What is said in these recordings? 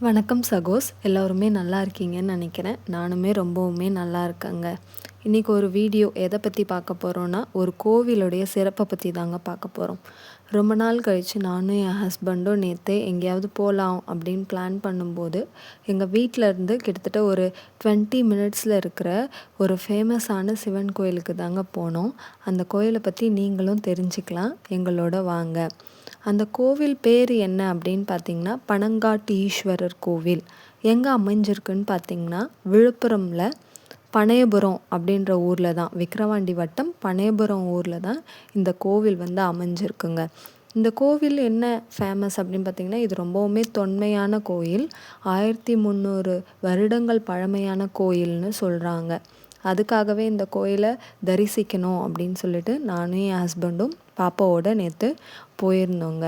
வணக்கம் சகோஸ். எல்லோருமே நல்லா இருக்கீங்கன்னு நினைக்கிறேன். நானுமே ரொம்பவுமே நல்லா இருக்கேங்க. இன்றைக்கி ஒரு வீடியோ எதை பற்றி பார்க்க போகிறோன்னா ஒரு கோவிலுடைய சிறப்பை பற்றி தாங்க பார்க்க போகிறோம் ரொம்ப நாள் கழித்து நானும் என் ஹஸ்பண்டும் நேற்று எங்கேயாவது போகலாம் அப்படின்னு பிளான் பண்ணும்போது எங்கள் வீட்டில் இருந்து கிட்டத்தட்ட ஒரு டுவெண்ட்டி மினிட்ஸில் இருக்கிற ஒரு ஃபேமஸான சிவன் கோயிலுக்கு தாங்க போனோம். அந்த கோயிலை பற்றி நீங்களும் தெரிஞ்சுக்கலாம். எங்களோட வாங்க. அந்த கோவில் பேர் என்ன அப்படின்னு பார்த்தீங்கன்னா பனங்காட்டு ஈஸ்வரர் கோவில். எங்கே அமைஞ்சிருக்குன்னு பார்த்தீங்கன்னா விழுப்புரமில் பனையபுரம் அப்படின்ற ஊரில் தான். விக்கிரவாண்டி வட்டம் பனையபுரம் ஊரில் தான் இந்த கோவில் வந்து அமைஞ்சிருக்குங்க. இந்த கோவில் என்ன ஃபேமஸ் அப்படின்னு பார்த்தீங்கன்னா இது ரொம்பவுமே தொன்மையான கோயில். ஆயிரத்தி முந்நூறு வருடங்கள் பழமையான கோயில்னு சொல்கிறாங்க அதுக்காகவே இந்த கோயிலை தரிசிக்கணும் அப்படின்னு சொல்லிட்டு நானும் என் ஹஸ்பண்டும் பாப்பாவோட நேற்று போயிருந்தோங்க.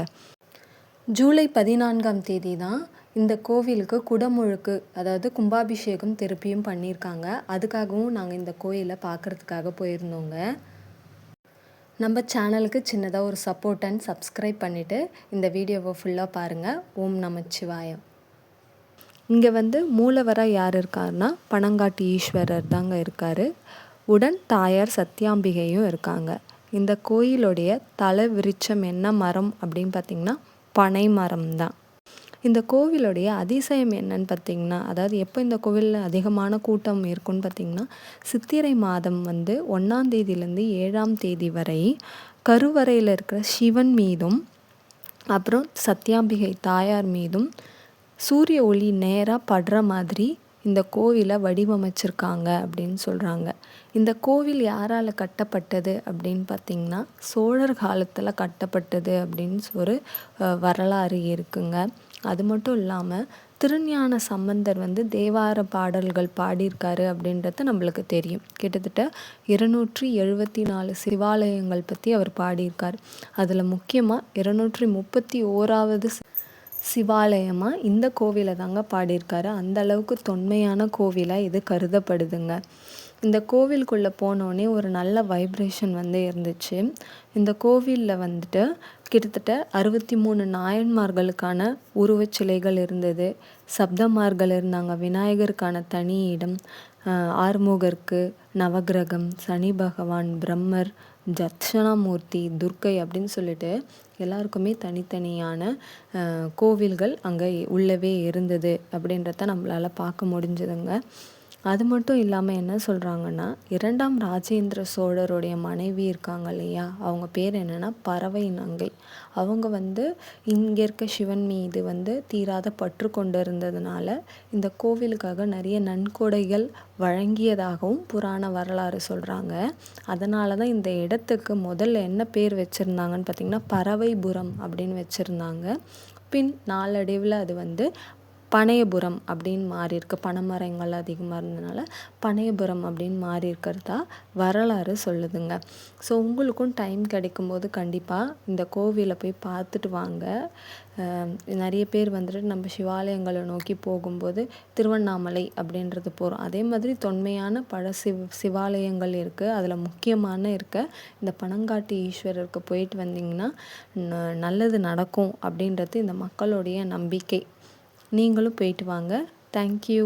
ஜூலை பதினான்காம் தேதி தான் இந்த கோவிலுக்கு குடமுழுக்கு அதாவது கும்பாபிஷேகம் திருப்பியும் பண்ணியிருக்காங்க. அதுக்காகவும் நாங்கள் இந்த கோயிலை பார்க்குறதுக்காக போயிருந்தோங்க. நம்ம சேனலுக்கு சின்னதாக ஒரு சப்போர்ட் அண்ட் சப்ஸ்கிரைப் பண்ணிவிட்டு இந்த வீடியோவை ஃபுல்லாக பாருங்கள் ஓம் நமச்சிவாயம். இங்கே வந்து மூலவராக யார் இருக்காருன்னா பனங்காட்டு ஈஸ்வரர் தாங்க இருக்கார். உடன் தாயார் சத்யாம்பிகையும் இருக்காங்க. இந்த கோயிலுடைய தலை விருட்சம் என்ன மரம் அப்படின்னு பார்த்திங்கன்னா பனை மரம் தான் இந்த கோவிலுடைய அதிசயம் என்னன்னு பார்த்திங்கன்னா அதாவது எப்போ இந்த கோவிலில் அதிகமான கூட்டம் இருக்குன்னு பார்த்திங்கன்னா சித்திரை மாதம் வந்து ஒன்றாம் தேதியிலேருந்து ஏழாம் தேதி வரை கருவறையில் இருக்கிற சிவன் மீதும் அப்புறம் சத்யாம்பிகை தாயார் மீதும் சூரிய ஒளி நேராக படுற மாதிரி இந்த கோவிலை வடிவமைச்சிருக்காங்க அப்படின்னு சொல்கிறாங்க இந்த கோவில் யாரால் கட்டப்பட்டது அப்படின்னு பார்த்திங்கன்னா சோழர் காலத்தில் கட்டப்பட்டது அப்படின்னு ஒரு வரலாறு இருக்குங்க. அது மட்டும் இல்லாமல் திருஞான சம்பந்தர் வந்து தேவார பாடல்கள் பாடியிருக்காரு அப்படின்றது நம்மளுக்கு தெரியும். கிட்டத்தட்ட இருநூற்றி எழுபத்தி நாலு சிவாலயங்கள் பற்றி அவர் பாடியிருக்கார். அதில் முக்கியமாக இருநூற்றி முப்பத்தி ஓராவது சிவாலயமாக இந்த கோவிலை தாங்க பாடியிருக்காரு. அந்த அளவுக்கு தொன்மையான கோவிலாக இது கருதப்படுதுங்க. இந்த கோவிலுக்குள்ளே போனோடனே ஒரு நல்ல வைப்ரேஷன் வந்து இருந்துச்சு. இந்த கோவிலில் வந்துட்டு கிட்டத்தட்ட அறுபத்தி மூணு நாயன்மார்களுக்கான உருவச் சிலைகள் இருந்தது. சப்தமார்கள் இருந்தாங்க. விநாயகருக்கான தனி இடம் ஆறுமுகருக்கு நவகிரகம் சனி பகவான் பிரம்மர் தட்சணாமூர்த்தி துர்க்கை அப்படின்னு சொல்லிட்டு எல்லாருக்குமே தனித்தனியான கோவில்கள் அங்கே உள்ளவே இருந்தது அப்படின்றத நம்மளால் பார்க்க முடிஞ்சதுங்க. அது மட்டும் இல்லாமல் என்ன சொல்கிறாங்கன்னா இரண்டாம் ராஜேந்திர சோழருடைய மனைவி இருக்காங்க இல்லையா? அவங்க பேர் என்னென்னா பறவை நங்கை அவங்க வந்து இங்கே இருக்க சிவன் மீது வந்து தீராத பற்று கொண்டு இருந்ததுனால இந்த கோவிலுக்காக நிறைய நன்கொடைகள் வழங்கியதாகவும் புராண வரலாறு சொல்கிறாங்க அதனால தான் இந்த இடத்துக்கு முதல்ல என்ன பேர் வச்சுருந்தாங்கன்னு பார்த்திங்கன்னா பறவைபுரம் அப்படின்னு வச்சுருந்தாங்க. பின் நாளடைவில் அது வந்து பனையபுரம் அப்படின்னு மாறி இருக்கு பனைமரங்கள் அதிகமாக இருந்ததுனால பனையபுரம் அப்படின்னு மாறி இருக்கிறதா வரலாறு சொல்லுதுங்க. ஸோ உங்களுக்கும் டைம் கிடைக்கும்போது கண்டிப்பாக இந்த கோவிலை போய் பார்த்துட்டு வாங்க. நிறைய பேர் வந்துட்டு நம்ம சிவாலயங்களை நோக்கி போகும்போது திருவண்ணாமலை அப்படின்றது போகிறோம் அதே மாதிரி தொன்மையான பல சிவ் சிவாலயங்கள் இருக்குது அதில் முக்கியமான இருக்க இந்த பனங்காட்டு ஈஸ்வரருக்கு போயிட்டு வந்தீங்கன்னா நல்லது நடக்கும் அப்படின்றது இந்த மக்களுடைய நம்பிக்கை. நீங்களும் போயிட்டு வாங்க. தேங்க்யூ